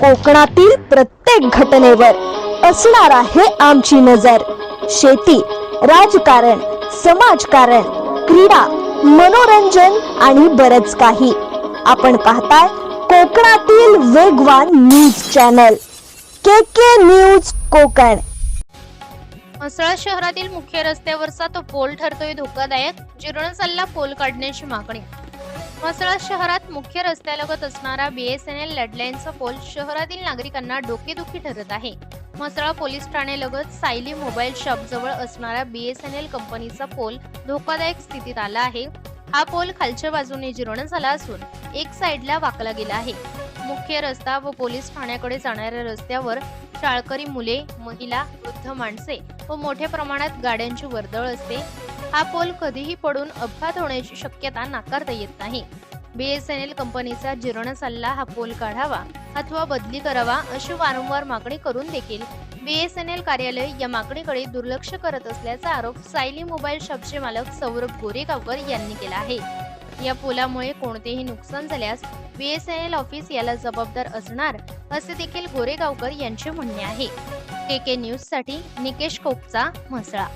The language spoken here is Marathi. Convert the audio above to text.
कोकणातील प्रत्येक घटनेवर असणार आहे आमची नजर. शेती राजकारण समाजकारण क्रीडा मनोरंजन आणि बरच काही. आपण पाहताय कोकणातील वेगवान news channel. K K news Konkan. Mhasala शहरातील मुख्य रस्त्यावरचा तो पोल ठरतोय धोकादायक. जीर्णसल्ला पोल काढण्याची मागणी. म्हसळा शहरात मुख्य रस्त्यालगत असणारा बीएसएनएल लॅडलाईनचा पोल शहरातील नागरिकांना डोकेदुखी ठरत आहे. म्हसळा पोलीस ठाण्यालगत सायली मोबाईल शॉप जवळ असणारा बीएसएनएल कंपनीचा पोल धोकादायक स्थितीत आला आहे. हा पोल खालच्या बाजूने जीर्ण झाला असून एक साइडला वाकला गेला आहे. मुख्य रस्ता व पोलीस ठाण्याकडे जाणाऱ्या रस्त्यावर शाळकरी मुले महिला वृद्ध माणसे व मोठ्या प्रमाणात गाड्यांची वर्दळ असते. हा पोल कधीही पडून अपघात होण्याची शक्यता नाकारता येत नाही. बीएसएनएल कंपनीचा जीर्ण सल्ला हा पोल काढावा अथवा बदली करावा अशी वारंवार मागणी करून देखील बीएसएनएल कार्यालय या मागणीकडे दुर्लक्ष करत असल्याचा आरोप सायली मोबाईल शॉपचे मालक सौरभ गोरेगावकर यांनी केला आहे. या पोलामुळे कोणतेही नुकसान झाल्यास बीएसएनएल ऑफिस याला जबाबदार असणार असे देखील गोरेगावकर यांचे म्हणणे आहे. के के न्यूजसाठी निकेश कोपचा म्हसळा.